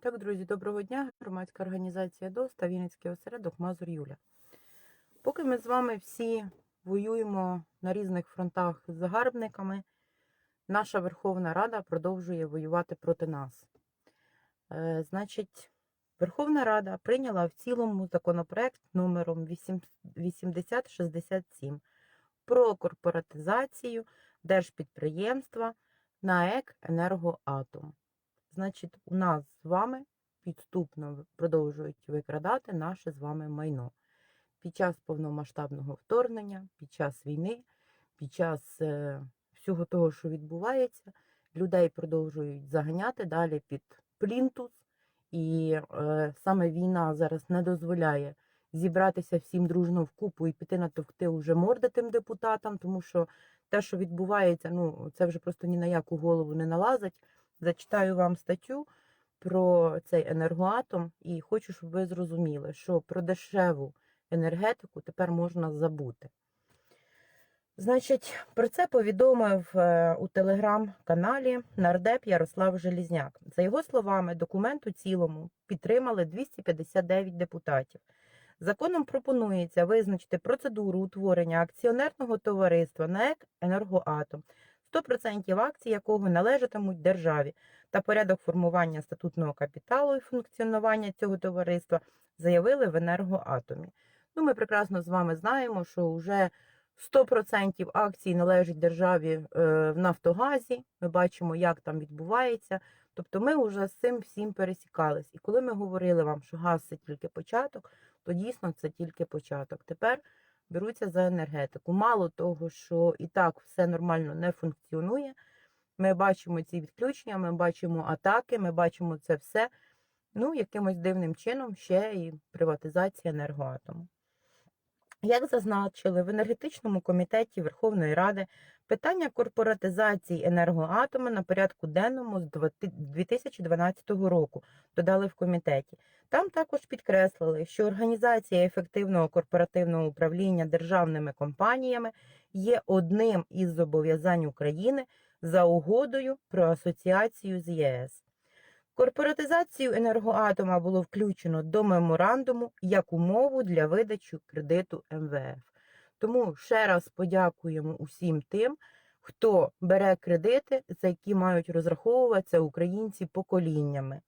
Так, друзі, доброго дня. Громадська організація ДОС та Вінницький осередок Мазур Юля. Поки ми з вами всі воюємо на різних фронтах з загарбниками, наша Верховна Рада продовжує воювати проти нас. Е, значить, Верховна Рада прийняла в цілому законопроект номером 8067 про корпоратизацію держпідприємства НАЕК Енергоатом. Значить, у нас з вами підступно продовжують викрадати наше з вами майно. Під час повномасштабного вторгнення, під час війни, під час е, всього того, що відбувається, людей продовжують заганяти далі під плінтус. І е, саме війна зараз не дозволяє зібратися всім дружно в купу і піти натовкти уже морди тим депутатам, тому що те, що відбувається, ну це вже просто ні на яку голову не налазить. Зачитаю вам статтю про цей енергоатом, і хочу, щоб ви зрозуміли, що про дешеву енергетику тепер можна забути. Значить, про це повідомив е, у телеграм-каналі нардеп Ярослав Желізняк. За його словами, документ у цілому підтримали 259 депутатів. Законом пропонується визначити процедуру утворення акціонерного товариства НАЕК «Енергоатом», 100% акцій якого належатимуть державі, та порядок формування статутного капіталу і функціонування цього товариства заявили в енергоатомі. Ну, ми прекрасно з вами знаємо, що вже 100% акцій належить державі е, в Нафтогазі. Ми бачимо, як там відбувається. Тобто ми вже з цим всім пересікались. І коли ми говорили вам, що газ це тільки початок, то дійсно це тільки початок. Тепер беруться за енергетику. Мало того, що і так все нормально не функціонує. Ми бачимо ці відключення, ми бачимо атаки, ми бачимо це все. Ну, якимось дивним чином ще і приватизація енергоатому. Як зазначили в енергетичному комітеті Верховної Ради, питання корпоратизації енергоатому на порядку денному з 2012 року додали в комітеті. Там також підкреслили, що організація ефективного корпоративного управління державними компаніями є одним із зобов'язань України за угодою про асоціацію з ЄС. Корпоратизацію енергоатома було включено до меморандуму як умову для видачі кредиту МВФ. Тому ще раз подякуємо усім тим, хто бере кредити, за які мають розраховуватися українці поколіннями.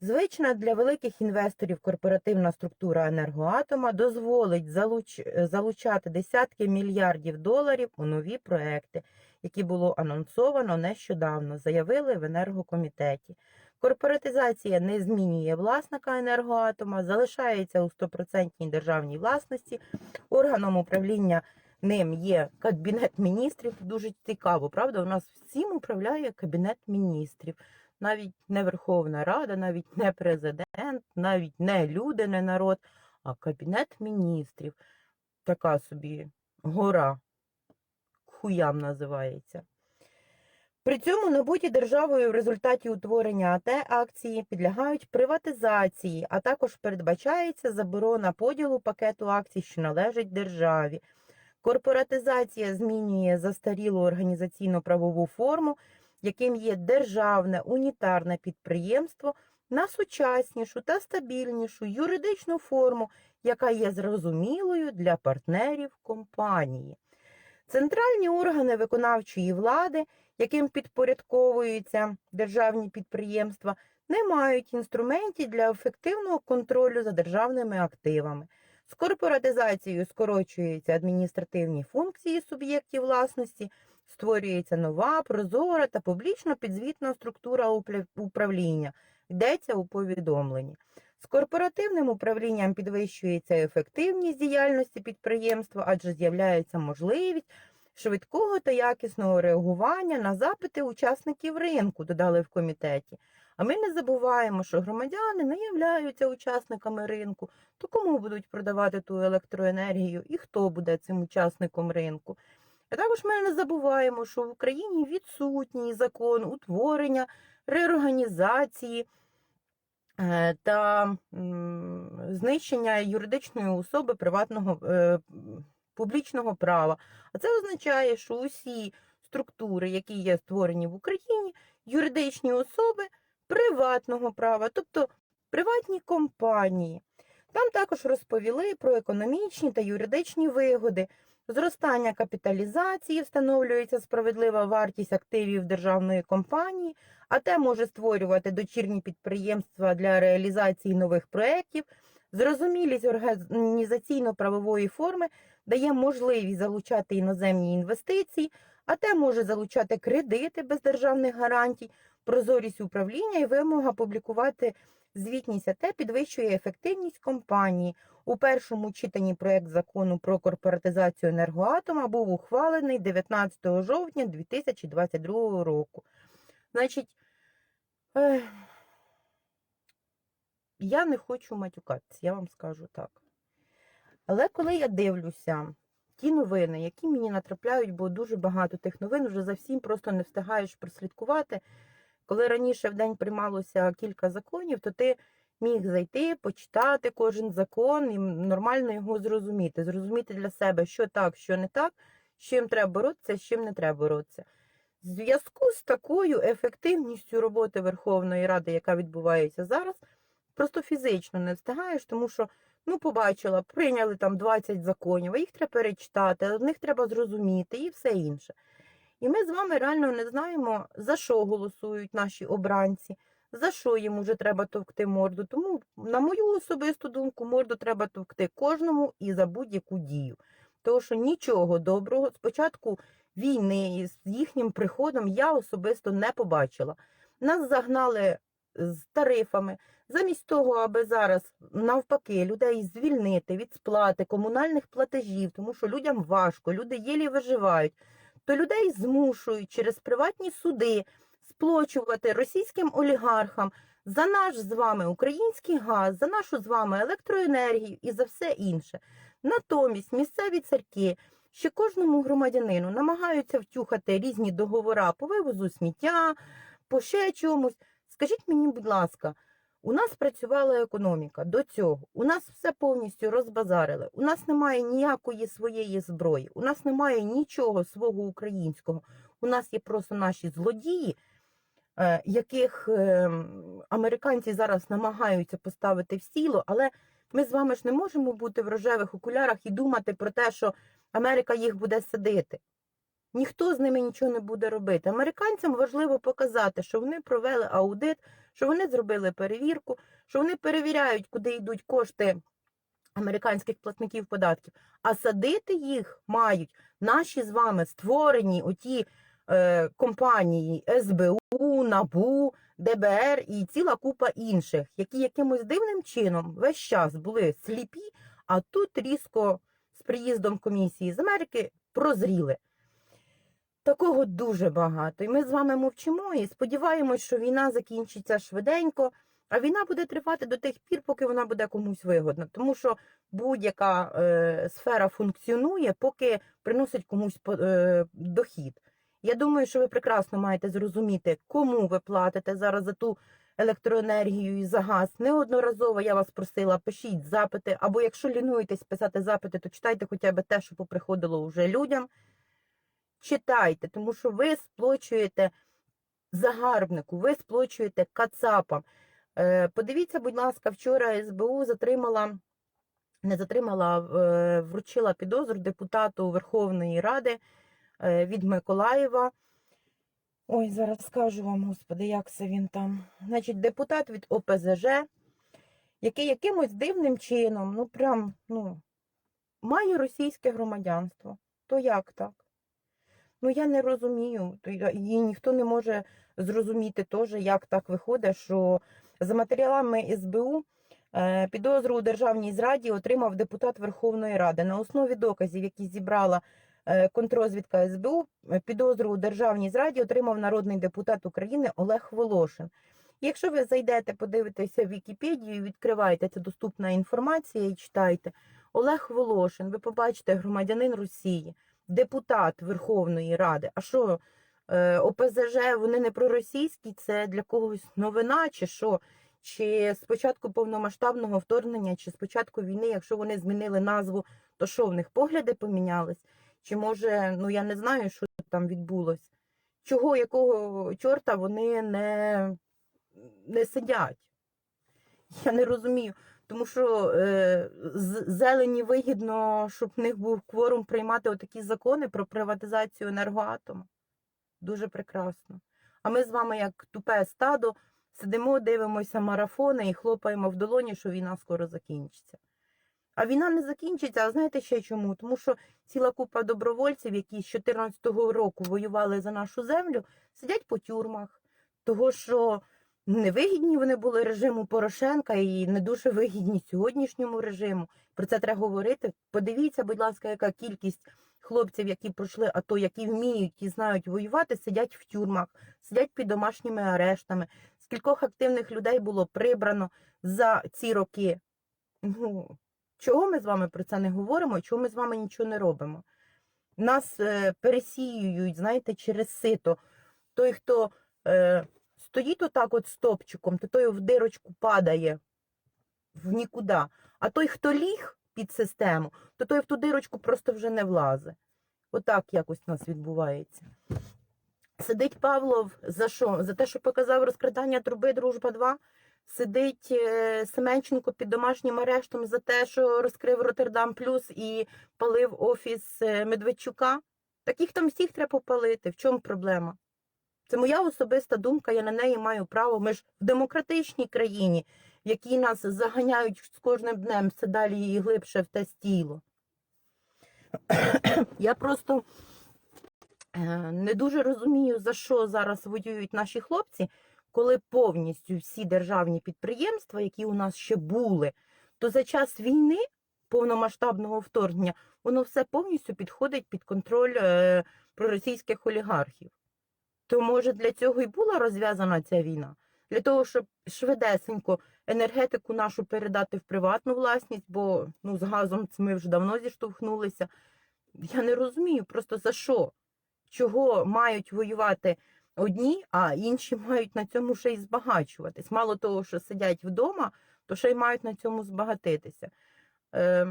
Звична для великих інвесторів корпоративна структура енергоатома дозволить залуч... залучати десятки мільярдів доларів у нові проекти, які було анонсовано нещодавно, заявили в енергокомітеті. Корпоратизація не змінює власника енергоатома, залишається у 100% державній власності. Органом управління ним є Кабінет міністрів. Дуже цікаво, правда? У нас всім управляє Кабінет міністрів. Навіть не Верховна Рада, навіть не президент, навіть не люди, не народ, а Кабінет міністрів. Така собі гора хуям називається. При цьому набуті державою в результаті утворення АТ акції підлягають приватизації, а також передбачається заборона поділу пакету акцій, що належить державі. Корпоратизація змінює застарілу організаційно-правову форму, яким є державне унітарне підприємство, на сучаснішу та стабільнішу юридичну форму, яка є зрозумілою для партнерів компанії. Центральні органи виконавчої влади, яким підпорядковуються державні підприємства, не мають інструментів для ефективного контролю за державними активами. З корпоратизацією скорочуються адміністративні функції суб'єктів власності, створюється нова, прозора та публічно підзвітна структура управління, йдеться у повідомленні. З корпоративним управлінням підвищується ефективність діяльності підприємства, адже з'являється можливість швидкого та якісного реагування на запити учасників ринку, додали в комітеті. А ми не забуваємо, що громадяни не являються учасниками ринку, то кому будуть продавати ту електроенергію і хто буде цим учасником ринку. А також ми не забуваємо, що в Україні відсутній закон утворення, реорганізації та знищення юридичної особи приватного е, публічного права. А це означає, що усі структури, які є створені в Україні, юридичні особи приватного права, тобто приватні компанії. Там також розповіли про економічні та юридичні вигоди, зростання капіталізації, встановлюється справедлива вартість активів державної компанії, а те може створювати дочірні підприємства для реалізації нових проєктів. Зрозумілість організаційно-правової форми дає можливість залучати іноземні інвестиції, а те може залучати кредити без державних гарантій, прозорість управління і вимога публікувати звітність АТ підвищує ефективність компанії. У першому читанні проект закону про корпоратизацію енергоатома був ухвалений 19 жовтня 2022 року. Значить, ех, я не хочу матюкатися, я вам скажу так. Але коли я дивлюся ті новини, які мені натрапляють, бо дуже багато тих новин вже за всім просто не встигаєш прослідкувати. Коли раніше в день приймалося кілька законів, то ти міг зайти, почитати кожен закон і нормально його зрозуміти. Зрозуміти для себе, що так, що не так, з чим треба боротися, з чим не треба боротися. В зв'язку з такою ефективністю роботи Верховної Ради, яка відбувається зараз, просто фізично не встигаєш, тому що, ну, побачила, прийняли там 20 законів, а їх треба перечитати, в них треба зрозуміти і все інше. І ми з вами реально не знаємо, за що голосують наші обранці, за що їм уже треба товкти морду. Тому, на мою особисту думку, морду треба товкти кожному і за будь-яку дію. Тому що нічого доброго спочатку війни з їхнім приходом я особисто не побачила. Нас загнали з тарифами. Замість того, аби зараз навпаки людей звільнити від сплати комунальних платежів, тому що людям важко, люди єлі виживають то людей змушують через приватні суди сплочувати російським олігархам за наш з вами український газ, за нашу з вами електроенергію і за все інше. Натомість місцеві церкви ще кожному громадянину намагаються втюхати різні договори по вивозу сміття, по ще чомусь. Скажіть мені, будь ласка. У нас працювала економіка до цього. У нас все повністю розбазарили. У нас немає ніякої своєї зброї, у нас немає нічого свого українського. У нас є просто наші злодії, е, яких е, американці зараз намагаються поставити в сіло, але ми з вами ж не можемо бути в рожевих окулярах і думати про те, що Америка їх буде садити. Ніхто з ними нічого не буде робити. Американцям важливо показати, що вони провели аудит, що вони зробили перевірку, що вони перевіряють, куди йдуть кошти американських платників податків, а садити їх мають наші з вами створені оті е, компанії СБУ, НАБУ, ДБР і ціла купа інших, які якимось дивним чином весь час були сліпі, а тут різко з приїздом комісії з Америки прозріли. Такого дуже багато. І ми з вами мовчимо і сподіваємось, що війна закінчиться швиденько, а війна буде тривати до тих пір, поки вона буде комусь вигодна. Тому що будь-яка е, сфера функціонує, поки приносить комусь е, дохід. Я думаю, що ви прекрасно маєте зрозуміти, кому ви платите зараз за ту електроенергію і за газ. Неодноразово я вас просила, пишіть запити, або якщо лінуєтесь писати запити, то читайте хоча б те, що поприходило вже людям читайте, тому що ви сплочуєте загарбнику, ви сплочуєте кацапам. Е, Подивіться, будь ласка, вчора СБУ затримала, не затримала, е, вручила підозру депутату Верховної Ради е, від Миколаєва. Ой, зараз скажу вам, господи, як це він там. Значить, депутат від ОПЗЖ, який якимось дивним чином, ну прям, ну, має російське громадянство. То як так? Ну, я не розумію, і ніхто не може зрозуміти теж, як так виходить, що за матеріалами СБУ е, підозру у державній зраді отримав депутат Верховної Ради. На основі доказів, які зібрала контрозвідка СБУ, е, підозру у державній зраді отримав народний депутат України Олег Волошин. Якщо ви зайдете, подивитеся в Вікіпедію, відкриваєте це доступна інформація і читаєте Олег Волошин, ви побачите громадянин Росії депутат Верховної Ради. А що, е, ОПЗЖ вони не проросійські, це для когось новина, чи що? Чи з повномасштабного вторгнення, чи з початку війни, якщо вони змінили назву, то що в них погляди помінялись? Чи може, ну я не знаю, що там відбулось? Чого, якого чорта вони не не сидять. Я не розумію. Тому що е, зелені вигідно, щоб в них був кворум приймати отакі закони про приватизацію енергоатому. Дуже прекрасно. А ми з вами, як тупе стадо, сидимо, дивимося марафони і хлопаємо в долоні, що війна скоро закінчиться. А війна не закінчиться, а знаєте ще чому? Тому що ціла купа добровольців, які з 2014 року воювали за нашу землю, сидять по тюрмах. Того, що невигідні вони були режиму Порошенка і не дуже вигідні сьогоднішньому режиму. Про це треба говорити. Подивіться, будь ласка, яка кількість хлопців, які пройшли АТО, які вміють і знають воювати, сидять в тюрмах, сидять під домашніми арештами. Скількох активних людей було прибрано за ці роки. Ну, чого ми з вами про це не говоримо? Чого ми з вами нічого не робимо? Нас е, пересіюють, знаєте, через сито. Той, хто е, стоїть отак от стопчиком, то той в дирочку падає в нікуди. А той, хто ліг під систему, то той в ту дирочку просто вже не влазить. Отак якось у нас відбувається. Сидить Павлов за що? За те, що показав розкрадання труби Дружба 2. Сидить е, Семенченко під домашнім арештом за те, що розкрив Роттердам Плюс і палив офіс е, Медведчука. Таких там всіх треба попалити. В чому проблема? Це моя особиста думка, я на неї маю право. Ми ж в демократичній країні, в якій нас заганяють з кожним днем все далі і глибше в те стіло. Я просто е, не дуже розумію, за що зараз воюють наші хлопці, коли повністю всі державні підприємства, які у нас ще були, то за час війни, повномасштабного вторгнення, воно все повністю підходить під контроль е, проросійських олігархів. То, може, для цього і була розв'язана ця війна? Для того, щоб швидесенько енергетику нашу передати в приватну власність, бо ну, з газом ми вже давно зіштовхнулися. Я не розумію просто за що? Чого мають воювати одні, а інші мають на цьому ще й збагачуватись. Мало того, що сидять вдома, то ще й мають на цьому збагатитися. Е,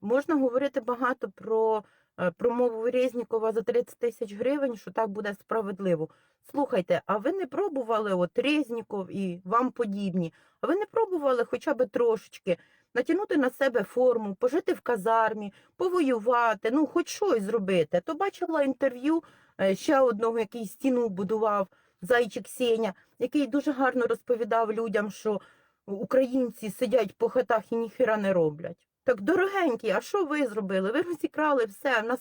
можна говорити багато про е, промову Резнікова за 30 тисяч гривень, що так буде справедливо. Слухайте, а ви не пробували от Резніков і вам подібні? А ви не пробували хоча б трошечки натягнути на себе форму, пожити в казармі, повоювати, ну хоч щось зробити. То бачила інтерв'ю ще одного, який стіну будував, зайчик Сеня, який дуже гарно розповідав людям, що українці сидять по хатах і ніхіра не роблять. Так, дорогенькі, а що ви зробили? Ви розікрали все. У нас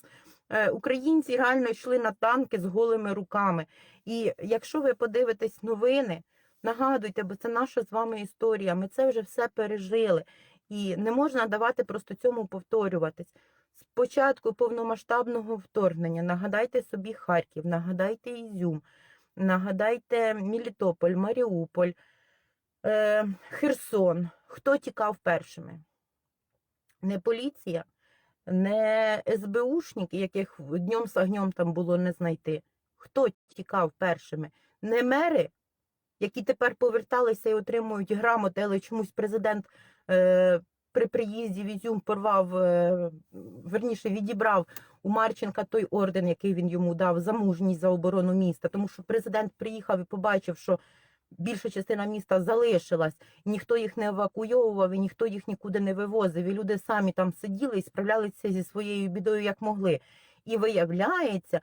е, українці реально йшли на танки з голими руками. І якщо ви подивитесь новини, нагадуйте, бо це наша з вами історія. Ми це вже все пережили. І не можна давати просто цьому повторюватись. Спочатку повномасштабного вторгнення нагадайте собі Харків, нагадайте Ізюм, нагадайте Мелітополь, Маріуполь, е, Херсон. Хто тікав першими? Не поліція, не СБУшники, яких днем з огнем там було не знайти. Хто тікав першими? Не мери, які тепер поверталися і отримують грамоти, але чомусь президент е, при приїзді в Ізюм порвав, е, верніше відібрав у Марченка той орден, який він йому дав за мужність за оборону міста. Тому що президент приїхав і побачив, що більша частина міста залишилась, ніхто їх не евакуйовував, і ніхто їх нікуди не вивозив. І люди самі там сиділи і справлялися зі своєю бідою як могли. І виявляється,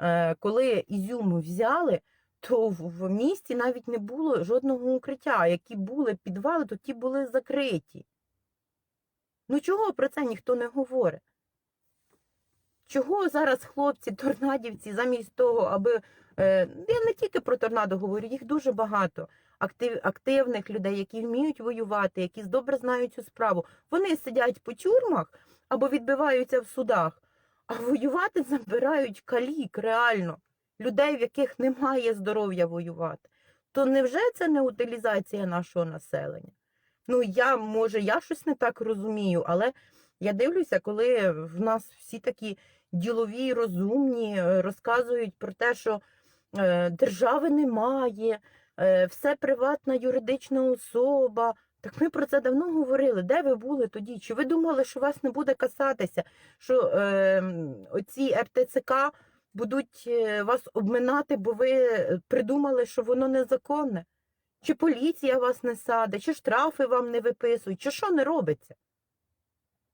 е, коли Ізюм взяли, то в місті навіть не було жодного укриття. Які були підвали, то ті були закриті. Ну чого про це ніхто не говорить? Чого зараз хлопці, торнадівці, замість того, аби. Е, я не тільки про торнадо говорю, їх дуже багато актив, активних людей, які вміють воювати, які добре знають цю справу. Вони сидять по тюрмах або відбиваються в судах, а воювати забирають калік, реально, людей, в яких немає здоров'я воювати. То невже це не утилізація нашого населення? Ну, я, може, я щось не так розумію, але я дивлюся, коли в нас всі такі ділові, розумні, е, розказують про те, що е, держави немає, е, все приватна юридична особа. Так ми про це давно говорили. Де ви були тоді? Чи ви думали, що вас не буде касатися? Що е, оці РТЦК будуть вас обминати, бо ви придумали, що воно незаконне? Чи поліція вас не саде, чи штрафи вам не виписують, чи що не робиться?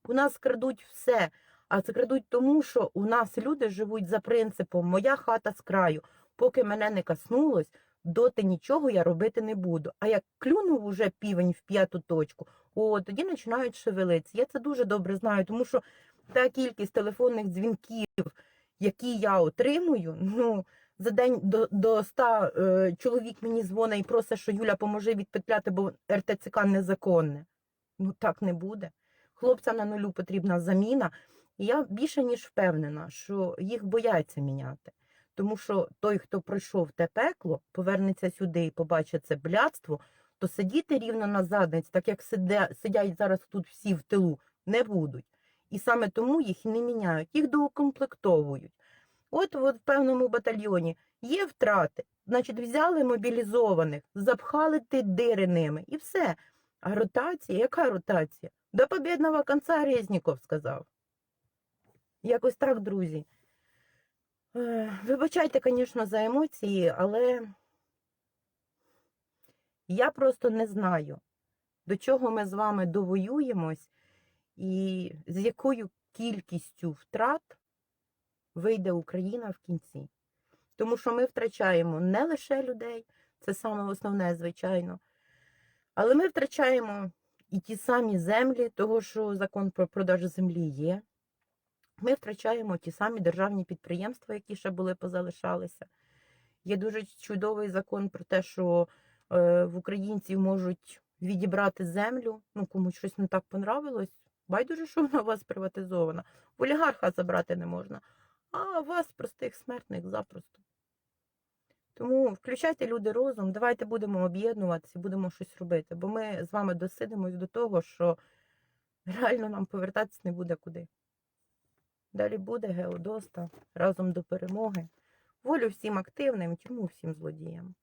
У нас крадуть все, а це крадуть тому, що у нас люди живуть за принципом Моя хата з краю. Поки мене не коснулось, доти нічого я робити не буду. А як клюнув уже півень в п'яту точку, о, тоді починають шевелитися. Я це дуже добре знаю, тому що та кількість телефонних дзвінків, які я отримую, ну за день до, до 100 е, чоловік мені дзвонить і просить, що Юля поможе відпетляти, бо РТЦК незаконне. Ну так не буде. Хлопцям на нулю потрібна заміна. І я більше ніж впевнена, що їх бояться міняти. Тому що той, хто пройшов те пекло, повернеться сюди і побачить це блядство, то сидіти рівно на задниці, так як сидять зараз тут всі в тилу, не будуть. І саме тому їх не міняють, їх доукомплектовують. От, от в певному батальйоні є втрати, значить, взяли мобілізованих, запхали ті дири ними і все. А ротація, яка ротація? До побідного кінця Резніков сказав. Якось так, друзі. Е, Вибачайте, звісно, за емоції, але я просто не знаю, до чого ми з вами довоюємось і з якою кількістю втрат вийде Україна в кінці. Тому що ми втрачаємо не лише людей, це саме основне, звичайно, але ми втрачаємо і ті самі землі, того що закон про продаж землі є. Ми втрачаємо ті самі державні підприємства, які ще були позалишалися. Є дуже чудовий закон про те, що е, в українців можуть відібрати землю. Ну, комусь щось не так понравилось. Байдуже, що вона у вас приватизована. В олігарха забрати не можна, а вас, простих смертних, запросто. Тому включайте люди розум, давайте будемо об'єднуватися, будемо щось робити, бо ми з вами досидимось до того, що реально нам повертатися не буде куди. Далі буде Геодоста разом до перемоги. Волю всім активним, тьму всім злодіям.